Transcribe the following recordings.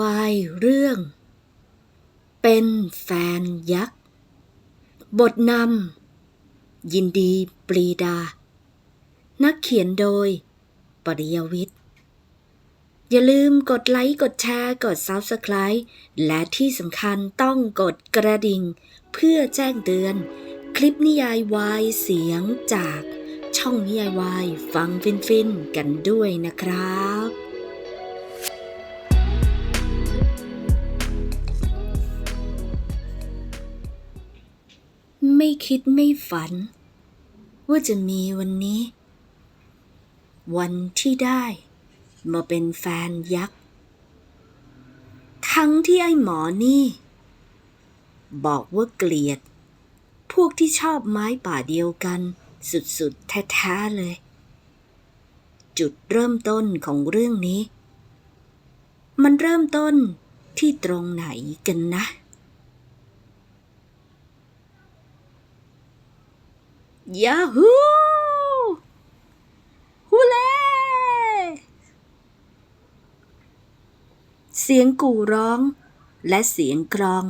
วายเรื่อง เป็นแฟนยักษ์ บทนำยินดีปรีดา นักเขียนโดย ปริยวิทย์ อย่าลืมกดไลค์ กดแชร์ กด Subscribe และที่สำคัญต้องกดกระดิ่ง เพื่อแจ้งเตือน คลิปนิยายวายเสียงจากช่องนิยายวายฟังฟินๆกันด้วยนะครับ ไม่คิดไม่ฝัน ว่าจะมีวันนี้ วันที่ได้มาเป็นแฟนยักษ์ ทั้งที่ไอ้หมอนี่ บอกว่าเกลียด พวกที่ชอบไม้ป่าเดียวกันสุดๆแท้ๆเลย จุดเริ่มต้นของเรื่องนี้ มันเริ่มต้นที่ตรงไหนกันนะ ยาฮูฮูเล่เสียงกู่ร้อง และเสียงกรอง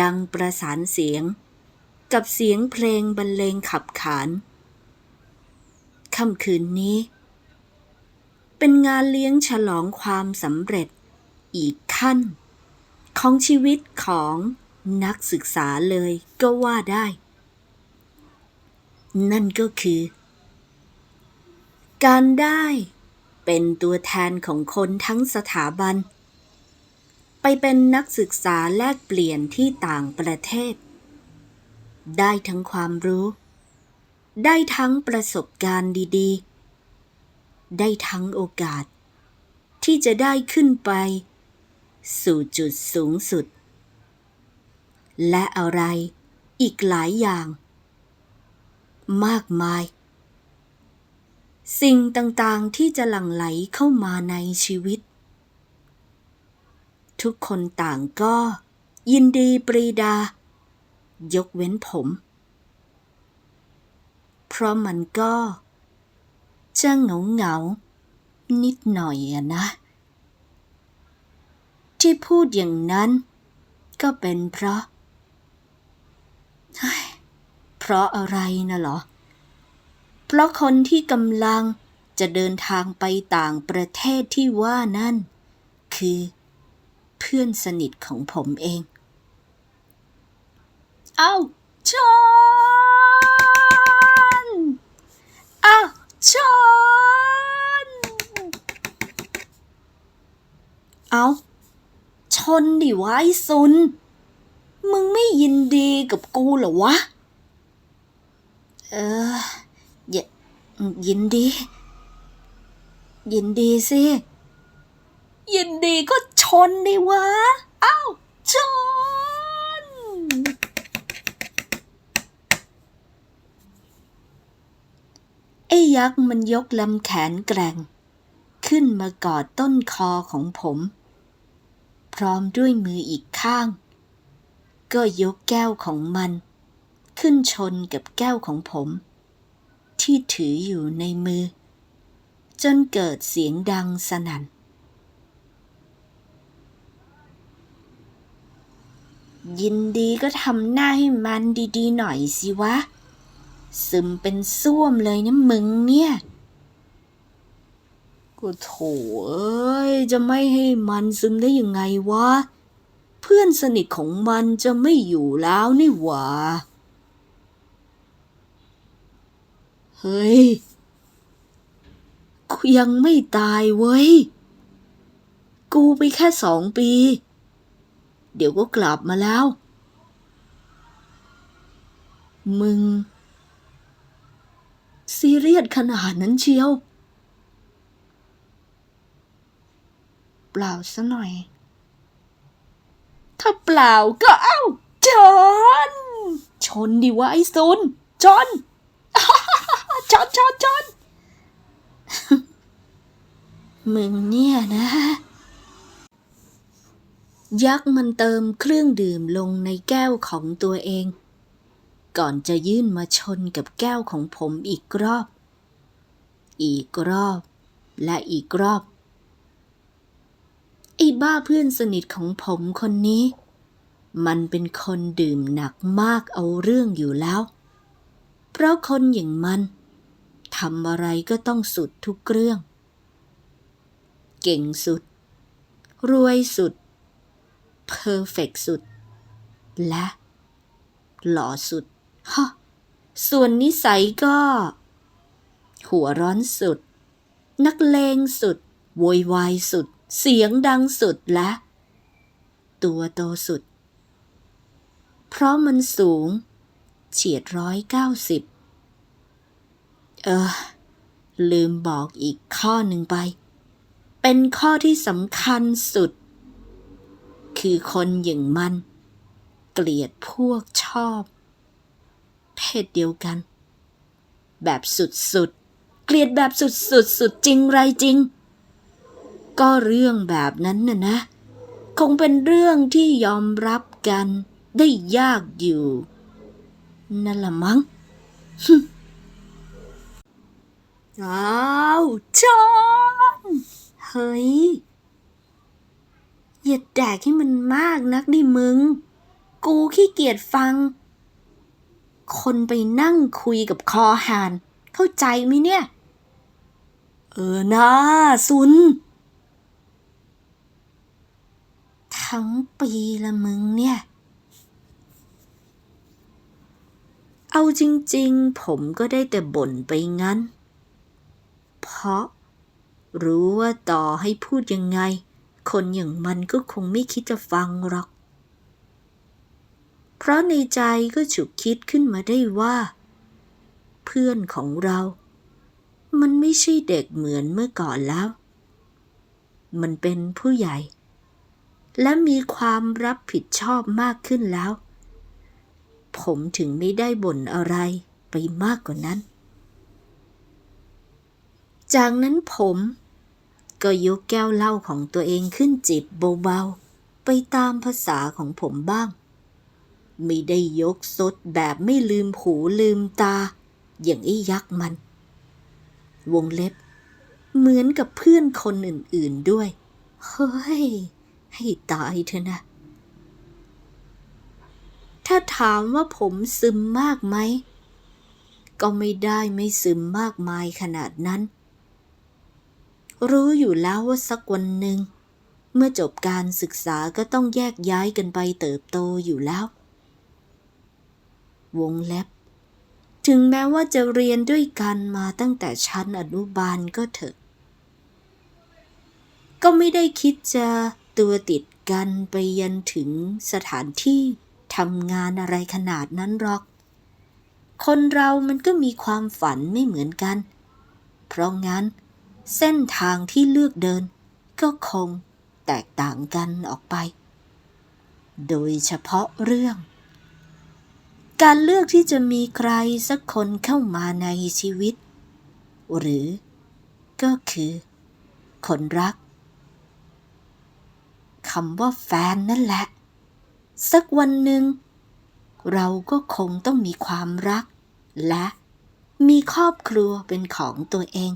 ดังประสานเสียง กับเสียงเพลงบรรเลงขับขานค่ำคืนนี้ เป็นงานเลี้ยงฉลองความสำเร็จอีกขั้น ของชีวิตของนักศึกษาเลยก็ว่าได้ นั่นก็คือ การได้เป็นตัวแทนของคนทั้งสถาบัน ไปเป็นนักศึกษาแลกเปลี่ยนที่ต่างประเทศ ได้ทั้งความรู้ ได้ทั้งประสบการณ์ดีๆ ได้ทั้งโอกาส ที่จะได้ขึ้นไป สู่จุดสูงสุด และอะไรอีกหลายอย่าง มากมาย สิ่งต่างๆที่จะหลั่งไหลเข้ามาในชีวิต ทุกคนต่างก็ ยินดีปรีดา ยกเว้นผม เพราะมันก็จะเหงาเหงาๆนิดหน่อยอะนะ ที่พูดอย่างนั้นก็เป็นเพราะ เฮ้ยเพราะอะไรนะเหรอ เพราะคนที่กำลังจะเดินทางไปต่างประเทศที่ว่านั่น คือเพื่อนสนิทของผมเอง เอ้าชนเอ้าชน เอาชนดิวะไอ้ซุน มึงไม่ยินดีกับกูเหรอวะ เออยยินดี ยินดีสิ ยินดีก็ชนดิวะเอ้าชน ไอ้ยักษ์มันยกลำแขนแกร่ง ขึ้นมากอดต้นคอของผม พร้อมด้วยมืออีกข้าง ก็ยกแก้วของมัน ขึ้นชนกับแก้วของผม ที่ถืออยู่ในมือ จนเกิดเสียงดังสนั่น ยินดีก็ทำหน้าให้มันดีๆหน่อยสิวะ ซึมเป็นส้วมเลยนะมึงเนี่ยก็โถเอ้ย จะไม่ให้มันซึมได้ยังไงวะ เพื่อนสนิทของมันจะไม่อยู่แล้วนี่หว่า เฮ้ย กูยังไม่ตายเว้ย กูไปแค่สองปี เดี๋ยวก็กลับมาแล้ว มึง ซีเรียสขนาดนั้นเชียว เปล่าซะหน่อย ถ้าเปล่าก็เอ้าชนชนดิวะไอ้ซุนชน ชนชนชนมึงเนี่ยนะ ยักษ์มันเติมเครื่องดื่มลงในแก้วของตัวเอง ก่อนจะยื่นมาชนกับแก้วของผมอีกรอบ อีกรอบ และอีกรอบไอ้บ้าเพื่อนสนิทของผมคนนี้ มันเป็นคนดื่มหนักมากเอาเรื่องอยู่แล้ว เพราะคนอย่างมัน ทำอะไรก็ต้องสุดทุกเรื่อง เก่งสุด รวยสุด เพอร์เฟกสุด และ หล่อสุดฮะส่วนนิสัยก็ หัวร้อนสุด นักเลงสุดโวยวายสุด เสียงดังสุดและ ตัวโตสุด เพราะมันสูง เฉียดร้อยเก้าสิบ เออ ลืมบอกอีกข้อหนึ่งไป เป็นข้อที่สำคัญสุด คือคนอย่างมัน เกลียดพวกชอบ เพศเดียวกัน แบบสุดๆ เกลียดแบบสุดๆสุดจริงไรจริง ก็เรื่องแบบนั้นน่ะนะ คงเป็นเรื่องที่ยอมรับกันได้ยากอยู่ นั่นละมั้ง อ้าวจอนเฮ้ยอย่าแดกให้มันมากนักดิมึง กูขี้เกียจฟัง คนไปนั่งคุยกับคอหาน เข้าใจไหมเนี่ย เออนะซุน ทั้งปีละมึงเนี่ย เอาจริง ๆ ผมก็ได้แต่บ่นไปงั้น เพราะ รู้ว่าต่อให้พูดยังไง คนอย่างมันก็คงไม่คิดจะฟังหรอก เพราะในใจก็ฉุกคิดขึ้นมาได้ว่า เพื่อนของเรา มันไม่ใช่เด็กเหมือนเมื่อก่อนแล้ว มันเป็นผู้ใหญ่ และมีความรับผิดชอบมากขึ้นแล้ว ผมถึงไม่ได้บ่นอะไรไปมากกว่านั้น จากนั้นผม ก็ยกแก้วเหล้าของตัวเองขึ้นจิบเบาๆ ไปตามภาษาของผมบ้าง ไม่ได้ยกซดแบบไม่ลืมหูลืมตา อย่างไอ้ยักษ์มัน วงเล็บ เหมือนกับเพื่อนคนอื่นๆด้วย เฮ้ย ให้ตายเถอะนะ ถ้าถามว่าผมซึมมากไหมก็ไม่ได้ไม่ซึมมากมายขนาดนั้น รู้อยู่แล้วว่าสักวันหนึ่ง เมื่อจบการศึกษาก็ต้องแยกย้ายกันไปเติบโตอยู่แล้ว วงเล็บ ถึงแม้ว่าจะเรียนด้วยกันมาตั้งแต่ชั้นอนุบาลก็เถอะ ก็ไม่ได้คิดจะตัวติดกันไปยันถึงสถานที่ทำงานอะไรขนาดนั้นหรอก คนเรามันก็มีความฝันไม่เหมือนกัน เพราะงั้น เส้นทางที่เลือกเดิน ก็คงแตกต่างกันออกไป โดยเฉพาะเรื่อง การเลือกที่จะมีใครสักคนเข้ามาในชีวิต หรือก็คือ คนรักคำว่าแฟนนั่นแหละ สักวันหนึ่ง เราก็คงต้องมีความรัก และมีครอบครัวเป็นของตัวเอง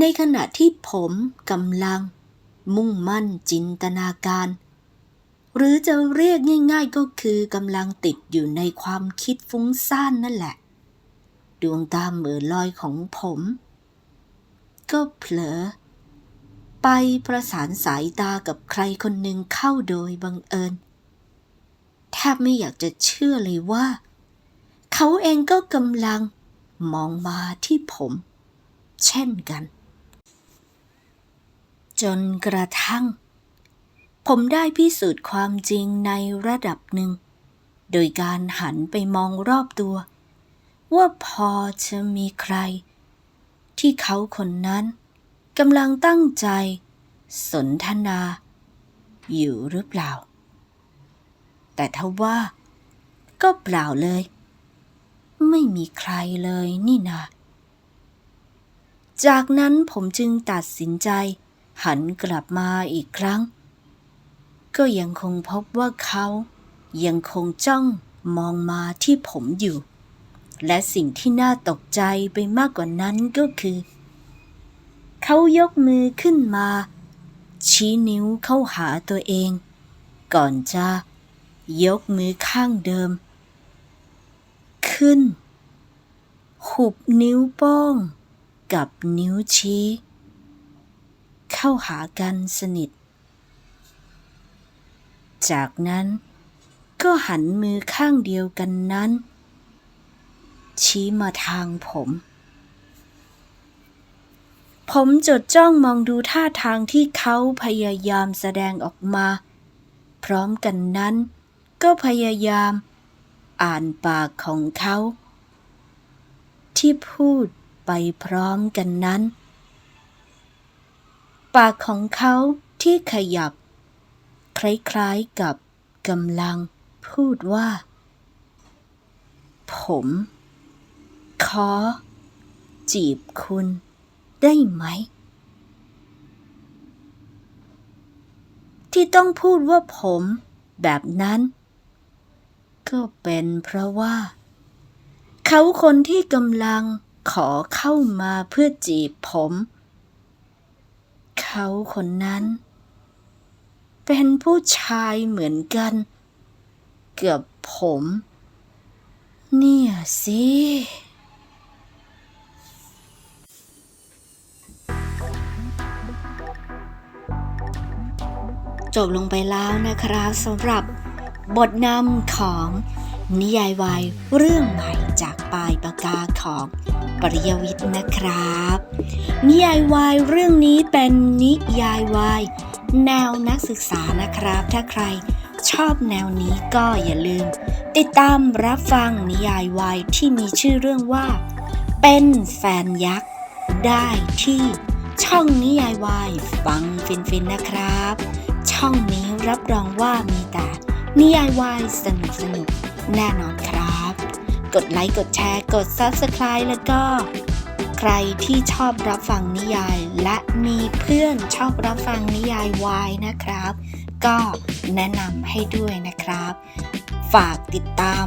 ในขณะที่ผมกำลัง มุ่งมั่นจินตนาการ หรือจะเรียกง่าย ๆก็คือกำลังติดอยู่ในความคิดฟุ้งซ่านนั่นแหละ ดวงตาเหมือลอยของผม ก็เผลอ ไปประสานสายตากับใครคนหนึ่งเข้าโดยบังเอิญ แทบไม่อยากจะเชื่อเลยว่า เขาเองก็กำลังมองมาที่ผมเช่นกัน จนกระทั่ง ผมได้พิสูจน์ความจริงในระดับหนึ่ง โดยการหันไปมองรอบตัว ว่าพอจะมีใคร ที่เขาคนนั้นกำลังตั้งใจ สนทนา อยู่หรือเปล่า แต่ทว่า ก็เปล่าเลย ไม่มีใครเลยนี่นาจากนั้นผมจึงตัดสินใจ หันกลับมาอีกครั้ง ก็ยังคงพบว่าเขายังคงจ้องมองมาที่ผมอยู่ และสิ่งที่น่าตกใจไปมากกว่านั้นก็คือ เขายกมือขึ้นมา ชี้นิ้วเข้าหาตัวเอง ก่อนจะยกมือข้างเดิม ขึ้น หุบนิ้วโป้งกับนิ้วชี้ เข้าหากันสนิท จากนั้นก็หันมือข้างเดียวกันนั้น ชี้มาทางผม ผมจดจ้องมองดูท่าทางที่เขาพยายามแสดงออกมา พร้อมกันนั้น ก็พยายาม อ่านปากของเขา ที่พูดไปพร้อมกันนั้น ปากของเขาที่ขยับ คล้ายๆกับกำลังพูดว่า ผม ขอ จีบคุณได้ไหม ที่ต้องพูดว่าผมแบบนั้น ก็เป็นเพราะว่า เขาคนที่กำลังขอเข้ามาเพื่อจีบผม เขาคนนั้น เป็นผู้ชายเหมือนกันกับผม เนี่ยสิจบลงไปแล้วนะครับสำหรับบทนำของนิยายวายเรื่องใหม่จากปลายปากกาของ ปริยวิทย์นะครับ นิยายวายเรื่องนี้เป็นนิยายวายแนวนักศึกษานะครับ ถ้าใครชอบแนวนี้ก็อย่าลืม ติดตามรับฟังนิยายวายที่มีชื่อเรื่องว่า เป็นแฟนยักษ์ ได้ที่ช่องนิยายวายฟังฟินๆนะครับ ช่องนี้รับรองว่ามีแต่นิยายวายสนุกสนุกๆแน่นอนครับ กดไลค์กดแชร์กด Subscribe แล้วก็ ใครที่ชอบรับฟังนิยาย และมีเพื่อนชอบรับฟังนิยายวายนะครับ ก็แนะนำให้ด้วยนะครับ ฝากติดตาม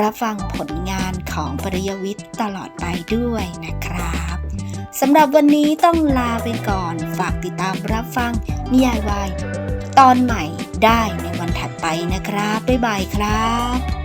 รับฟังผลงานของปริยวิทย์ตลอดไปด้วยนะครับสำหรับวันนี้ต้องลาไปก่อน ฝากติดตามรับฟังนิยายวายตอนใหม่ได้ในวันถัดไปนะครับ บ๊ายบายครับ